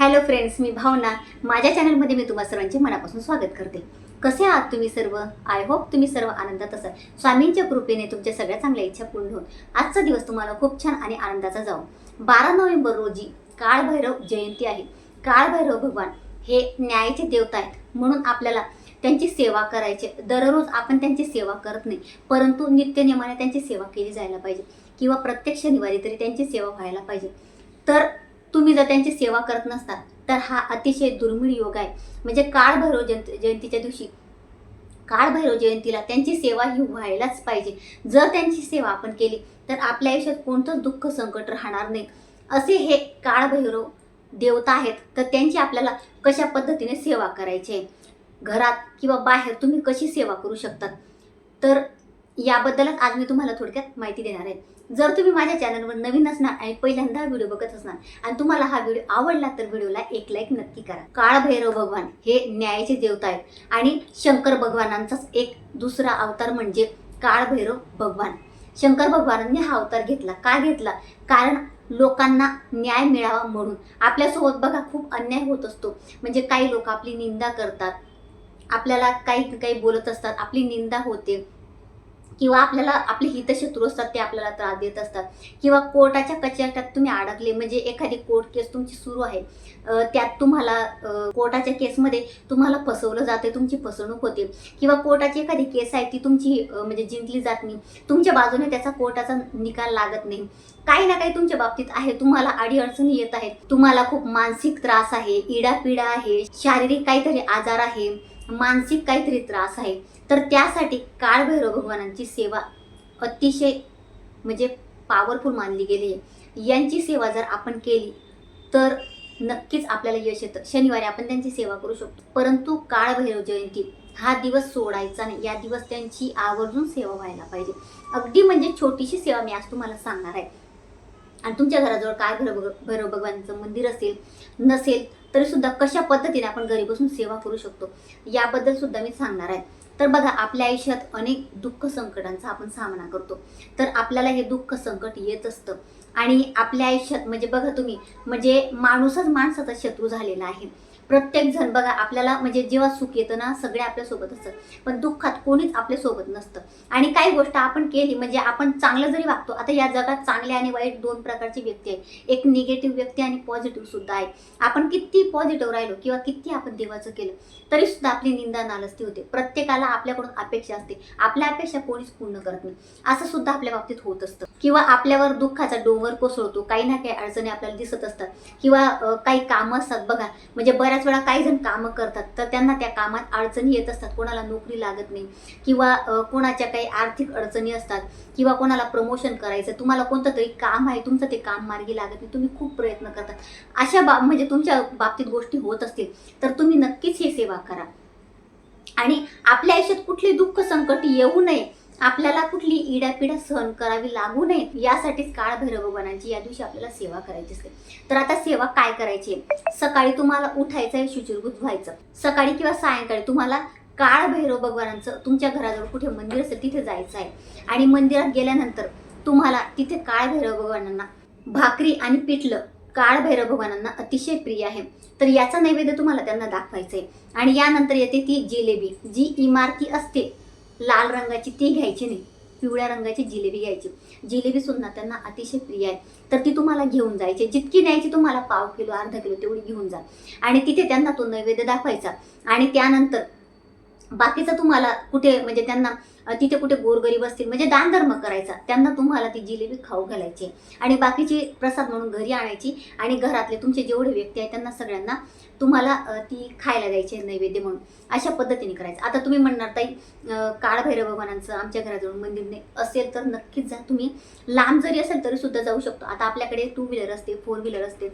Hello friends मी भावना. माझ्या चॅनलमध्ये मी तुम्हा सर्वांचे मनापासून स्वागत करते. कसे आहात तुम्ही सर्व? आय होप तुम्ही सर्व आनंदात असाल. स्वामींच्या कृपेने तुमच्या सगळ्या चांगल्या इच्छा पूर्ण होऊन आजचा दिवस तुम्हाला खूप छान आणि आनंदाचा जाऊ बारा नोव्हेंबर रोजी काळभैरव जयंती आहे. काळभैरव भगवान हे न्यायाचे देवता आहेत. म्हणून आपल्याला त्यांची सेवा करायची. दररोज आपण त्यांची सेवा करत नाही. परंतु नित्यनियमाने त्यांची सेवा केली जायला पाहिजे. किंवा प्रत्येक शनिवारी तरी त्यांची सेवा व्हायला पाहिजे. तर तुम्ही जर त्यांची सेवा करत नसतात तर हा अतिशय दुर्मिळ योग आहे. म्हणजे काळभैरव जयंत जयंतीच्या दिवशी काळभैरव जयंतीला त्यांची सेवा ही व्हायलाच पाहिजे. जर त्यांची सेवा आपण केली तर आपल्या आयुष्यात कोणतंच दुःख संकट राहणार नाही. असे हे काळभैरव देवता आहेत तर त्यांची आपल्याला कशा पद्धतीने सेवा करायची आहे? घरात किंवा बाहेर तुम्ही कशी सेवा करू शकतात तर याबद्दलच आज मी तुम्हाला थोडक्यात माहिती देणार आहे. जर तुम्ही माझ्या चॅनलवर नवीन असणार आणि पहिल्यांदा व्हिडिओ बघत असणार आणि तुम्हाला हा व्हिडिओ आवडला तर व्हिडिओला एक लाईक नक्की करा. काळभैरव भगवान हे न्यायाचे देवता आहेत. आणि शंकर भगवानांचाच एक दुसरा अवतार म्हणजे काळभैरव भगवान. शंकर भगवानांनी हा अवतार घेतला. का घेतला? कारण लोकांना न्याय मिळावा म्हणून. आपल्यासोबत बघा खूप अन्याय होत असतो. म्हणजे काही लोक आपली निंदा करतात. आपल्याला काही काही बोलत असतात. आपली निंदा होते. किंवा आपल्याला आपले हितशत्रू असतात ते आपल्याला त्रास देत असतात. किंवा कोर्टाच्या कचाट्यात तुम्ही अडकले म्हणजे एखादी कोर्ट केस तुमची सुरू आहे त्यात तुम्हाला कोर्टाच्या केसमध्ये तुम्हाला फसवलं जाते तुमची फसवणूक होते. किंवा कोर्टाची एखादी केस आहे ती तुमची म्हणजे जिंकली जात नाही तुमच्या बाजूने त्याचा कोर्टाचा निकाल लागत नाही. काही ना काही तुमच्या बाबतीत आहे तुम्हाला अडीअडचणी येत आहेत. तुम्हाला खूप मानसिक त्रास आहे इडापिडा आहे शारीरिक काहीतरी आजार आहे. मानसिक काहीतरी त्रास आहे. तर त्यासाठी काळभैरव भगवानांची सेवा अतिशय म्हणजे पॉवरफुल मानली गेली आहे. यांची सेवा जर आपण केली तर नक्कीच आपल्याला यश येतं. शनिवारी आपण त्यांची सेवा करू शकतो. परंतु काळभैरव जयंती हा दिवस सोडायचा नाही. या दिवस त्यांची आवर्जून सेवा व्हायला पाहिजे. अगदी म्हणजे छोटीशी सेवा मी आज तुम्हाला सांगणार आहे. आणि तुमच्या घराजवळ काय घर भैरव भगवानचं मंदिर असेल नसेल तरी सुद्धा कशा पद्धतीने आपण घरी बसून सेवा करू शकतो याबद्दल सुद्धा मी सांगणार आहे. तर बघा आपल्या आयुष्यात अनेक दुःख संकटांचा आपण सामना करतो. तर आपल्याला हे दुःख संकट येत असतं. आणि आपल्या आयुष्यात म्हणजे बघा तुम्ही म्हणजे माणूसच माणसाचा शत्रू झालेला आहे. प्रत्येक जण बघा आपल्याला म्हणजे जेव्हा सुख येतं ना सगळे आपल्यासोबत असतात. पण दुःखात कोणीच आपल्यासोबत नसतं. आणि काही गोष्ट आपण केली म्हणजे आपण चांगलं जरी वागतो आता या जगात चांगले आणि वाईट दोन प्रकारची व्यक्ती आहे एक निगेटिव्ह व्यक्ती आणि पॉझिटिव्ह सुद्धा आहे. आपण किती पॉझिटिव्ह राहिलो किंवा किती आपण देवाचं केलं तरी सुद्धा आपली निंदा नालस्ती होते. प्रत्येकाला आपल्याकडून अपेक्षा असते. आपल्या अपेक्षा कोणीच पूर्ण करत नाही. असं सुद्धा आपल्या बाबतीत होत असतं. किंवा आपल्यावर दुःखाचा डोंगर कोसळतो. काही ना काही अडचणी आपल्याला दिसत असतात. किंवा काही कामं असतात. बघा म्हणजे बऱ्याच वेळा काही जण कामं करतात तर त्यांना त्या कामात अडचणी येत असतात. कोणाला नोकरी लागत नाही किंवा कोणाच्या काही आर्थिक अडचणी असतात किंवा कोणाला प्रमोशन करायचं तुम्हाला कोणतं तरी काम आहे तुमचं ते काम मार्गी लागत नाही. तुम्ही खूप प्रयत्न करतात अशा बा म्हणजे तुमच्या बाबतीत गोष्टी होत असतील तर तुम्ही नक्कीच ही सेवा करा. आणि आपल्या आयुष्यात कुठली दुःख संकट येऊ नये आपल्याला कुठली इडापिडा सहन करावी लागू नये यासाठीच काळ भैरव भगवानांची या दिवशी आपल्याला सेवा करायची असते. तर आता सेवा काय करायची? आहे? सकाळी तुम्हाला उठायचं आहे शुचिरभूत व्हायचं. सकाळी किंवा सायंकाळी तुम्हाला काळ भैरव भगवानांचं तुमच्या घराजवळ कुठे मंदिर असेल तिथे जायचं आहे आणि मंदिरात गेल्यानंतर तुम्हाला तिथे काळ भैरव भगवानांना भाकरी आणि पिठलं काळ भैरव भगवानांना अतिशय प्रिय आहे. तर याचा नैवेद्य तुम्हाला त्यांना दाखवायचं आहे आणि यानंतर येते ती जिलेबी. जी इमारती असते लाल रंगाची ती घ्यायची नाही पिवळ्या रंगाची जिलेबी घ्यायची. जिलेबी सुद्धा त्यांना अतिशय प्रिय आहे. तर ती तुम्हाला घेऊन जायची. जितकी न्यायची तुम्हाला पाव किलो अर्धा किलो तेवढी घेऊन जा. आणि तिथे त्यांना तो नैवेद्य दाखवायचा. आणि त्यानंतर बाकीचं तुम्हाला कुठे म्हणजे त्यांना तिथे कुठे गोरगरीब असतील म्हणजे दानधर्म करायचा त्यांना तुम्हाला ती जिलेबी खाऊ घालायची. आणि बाकीची प्रसाद म्हणून घरी आणायची आणि घरातले तुमचे जेवढे व्यक्ती आहेत त्यांना सगळ्यांना तुम्हाला ती खायला द्यायची नैवेद्य म्हणून. अशा पद्धतीने करायचं. आता तुम्ही म्हणणार ताई काळभैरव भगवानांचं आमच्या घराजवळ मंदिर नाही असेल तर नक्कीच जा तुम्ही. लांब जरी असेल तरी सुद्धा जाऊ शकतो. आता आपल्याकडे टू व्हीलर असते फोर व्हीलर असते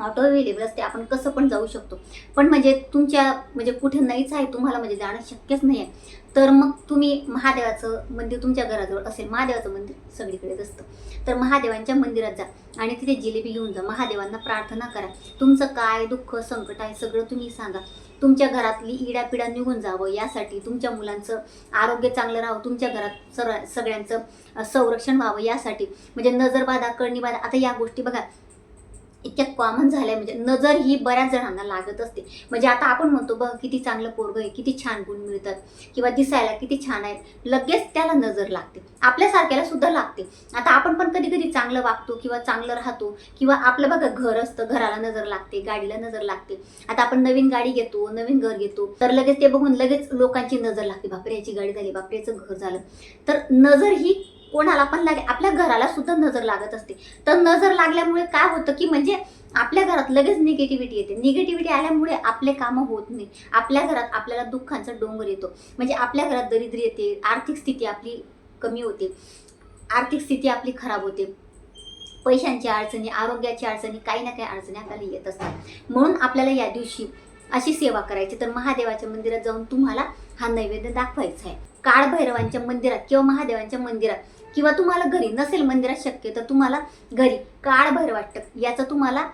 ऑटो अवेलेबल असते आपण कसं पण जाऊ शकतो. पण म्हणजे तुमच्या म्हणजे कुठे नाहीच आहे तुम्हाला म्हणजे जाणं शक्यच नाही आहे तर मग तुम्ही महादेवाचं मंदिर तुमच्या घराजवळ असेल महादेवाचं मंदिर सगळीकडेच असतं. तर महादेवांच्या मंदिरात जा आणि तिथे जिलेबी घेऊन जा. महादेवांना प्रार्थना करा. तुमचं काय दुःख संकट आहे सगळं तुम्ही सांगा. तुमच्या घरातली इडापिडा निघून जावं यासाठी तुमच्या मुलांचं आरोग्य चांगलं राहावं तुमच्या घरात सर सगळ्यांचं संरक्षण व्हावं यासाठी. म्हणजे नजरबाधा करणीबाधा आता या गोष्टी बघा. इतक्या कॉमन झाल्या. म्हणजे नजर ही बऱ्याच जणांना लागत असते. म्हणजे आता आपण म्हणतो बघ किती चांगलं पोरग आहे किती छान गुण मिळतात. किंवा दिसायला किती छान आहे लगेच त्याला नजर लागते. आपल्यासारख्याला सुद्धा लागते. आता आपण पण कधी कधी चांगलं वागतो किंवा चांगलं राहतो. किंवा आपलं बघा घर असतं घराला नजर लागते गाडीला नजर लागते. आता आपण नवीन गाडी घेतो नवीन घर घेतो. तर लगेच ते बघून लगेच लोकांची नजर लागते. बापरे याची गाडी झाली बापरे याचं घर झालं. तर नजर ही कोणाला पण लागे आपल्या घराला सुद्धा नजर लागत असते. तर नजर लागल्यामुळे काय होतं की म्हणजे आपल्या घरात लगेच निगेटिव्हिटी येते. निगेटिव्हिटी आल्यामुळे आपले कामं होत नाही. आपल्या घरात आपल्याला दुःखांचा डोंगर येतो. म्हणजे आपल्या घरात दरिद्री येते आर्थिक स्थिती आपली कमी होते. आर्थिक स्थिती आपली खराब होते. पैशांची अडचणी आरोग्याची अडचणी काही ना काही अडचणी आपल्याला येत असतात. म्हणून आपल्याला या दिवशी अशी सेवा करायची. तर महादेवाच्या मंदिरात जाऊन तुम्हाला हा नैवेद्य दाखवायचा आहे. काळभैरवांच्या मंदिरात किंवा महादेवांच्या मंदिरात किंवा तुम्हाला घरी नसेल मंदिरात शक्य तर तुम्हाला घरी काळभैरवाटक याचं तुम्हाला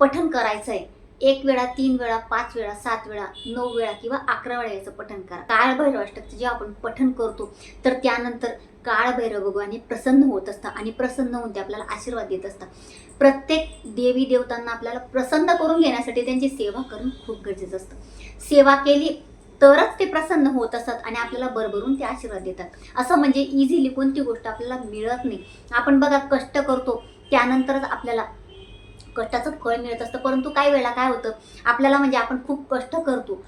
पठण करायचं आहे एक वेळा तीन वेळा पाच वेळा सात वेळा नऊ वेळा किंवा अकरा वेळा याचं पठण करा. काळभैरवाष्टकचं जेव्हा आपण पठण करतो तर त्यानंतर काळभैरव भगवान हे प्रसन्न होत असतात आणि प्रसन्न होऊन ते आपल्याला आशीर्वाद देत असतात. प्रत्येक देवी देवतांना आपल्याला प्रसन्न करून घेण्यासाठी त्यांची सेवा करणं खूप गरजेचं असतं. सेवा केली तरच ते प्रसन्न होत असतात आणि आपल्याला बरभरून ते आशीर्वाद देतात. असं म्हणजे इझिली कोणती गोष्ट आपल्याला मिळत नाही. आपण बघा कष्ट करतो त्यानंतरच आपल्याला कष्टाचं फळ मिळत असतं. परंतु काही वेळा काय होतं आपल्याला म्हणजे आपण खूप कष्ट करतो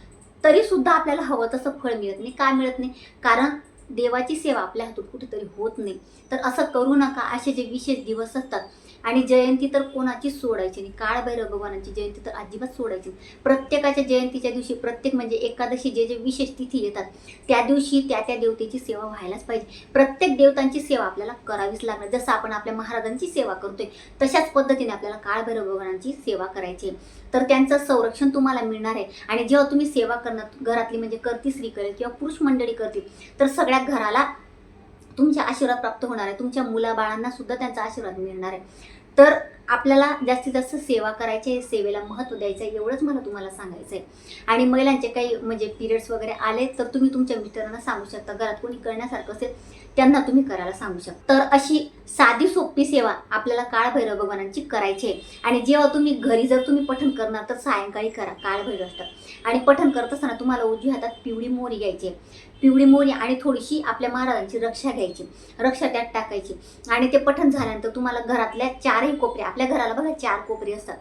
तरी सुद्धा आपल्याला हवं तसं फळ मिळत नाही. का मिळत नाही? कारण देवाची सेवा आपल्या हातून कुठेतरी होत नाही. तर असं करू नका. असे जे विशेष दिवस असतात आणि जयंती तर कोणाची सोडायची नाही काळभैरव भगवानाची जयंती तर अजिबात सोडायची नाही. प्रत्येकाच्या जयंतीच्या दिवशी प्रत्येक म्हणजे एकादशी जे जे विशेष तिथी येतात त्या दिवशी त्या त्या देवतेची सेवा व्हायलाच पाहिजे प्रत्येक देवतांची सेवा आपल्याला करावीच लागणार जसं आपण आपल्या महाराजांची सेवा करतोय तशाच पद्धतीने आपल्याला काळभैरव भगवानांची सेवा करायची आहे. तर त्यांचं संरक्षण तुम्हाला मिळणार आहे आणि जेव्हा तुम्ही सेवा करणार घरातली म्हणजे करती स्त्री करेल किंवा पुरुष मंडळी करतील तर सगळ्या घराला तुमचा आशीर्वाद प्राप्त होणार आहे. तुमच्या मुलाबाळांना सुद्धा त्यांचा आशीर्वाद मिळणार आहे. तर आपल्याला जास्तीत जास्त सेवा करायची आहे सेवेला महत्त्व द्यायचं आहे एवढंच मला तुम्हाला सांगायचं आहे आणि महिलांचे काही म्हणजे पिरियड्स वगैरे आले तर तुम्ही तुमच्या मित्रांना सांगू शकता घरात कोणी करण्यासारखं असेल त्यांना तुम्ही करायला सांगू शकता. तर अशी साधी सोपी सेवा आपल्याला काळभैरव भगवानांची करायची आहे. आणि जेव्हा तुम्ही घरी जर तुम्ही पठण करणार तर सायंकाळी करा काळभैरव अष्टक आणि पठण करत असताना तुम्हाला उजव्या हातात पिवळी मोरी घ्यायची आहे. पिवळी मोरी आणि थोडीशी आपल्या महाराजांची रक्षा घ्यायची रक्षा त्यात टाकायची आणि ते पठण झाल्यानंतर तुम्हाला घरातल्या चारही कोपऱ्या आपल्या आपल्या घराला बघा चार कोपरे असतात.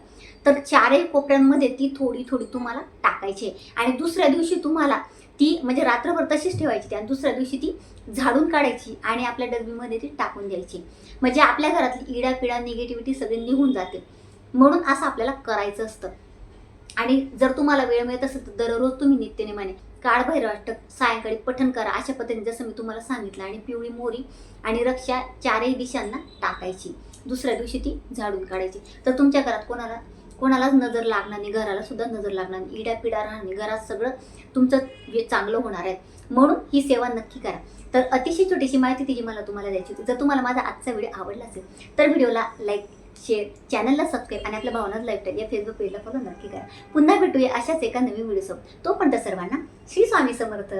तर चारही कोपऱ्यांमध्ये ती थोडी थोडी तुम्हाला टाकायची आहे. आणि दुसऱ्या दिवशी तुम्हाला ती म्हणजे रात्रभर तशीच ठेवायची ती आणि दुसऱ्या दिवशी ती झाडून काढायची आणि आपल्या डबीमध्ये ती टाकून द्यायची. म्हणजे आपल्या घरातली इडा पिडा निगेटिव्हिटी सगळी निघून जाते. म्हणून असं आपल्याला करायचं असतं. आणि जर तुम्हाला वेळ मिळत असेल तर दररोज तुम्ही नित्यनेमाने काळभैरव वाटतं सायंकाळी पठण करा अशा पद्धतीने जसं मी तुम्हाला सांगितलं. आणि पिवळी मोरी आणि रक्षा चारही दिशांना टाकायची. दुसऱ्या दिवशी ती झाडून काढायची. तर तुमच्या घरात कोणाला कोणालाच नजर लागणार नाही घराला सुद्धा नजर लागणार नाही. इड्या पिडा राहणार नाही घरात सगळं तुमचं जे चांगलं होणार आहे. म्हणून ही सेवा नक्की करा. तर अतिशय छोटीशी माहिती ती जी मला तुम्हाला द्यायची होती. जर तुम्हाला माझा आजचा व्हिडिओ आवडला असेल तर व्हिडिओला लाईक शेअर चॅनलला सबस्क्राईब आणि आपल्या भावनाच लाईफ या फेसबुक पेजला फॉलो नक्की करा. पुन्हा भेटूया अशाच एका नवीन व्हिडिओसोबत. तोपर्यंत सर्वांना श्री स्वामी समर्थ.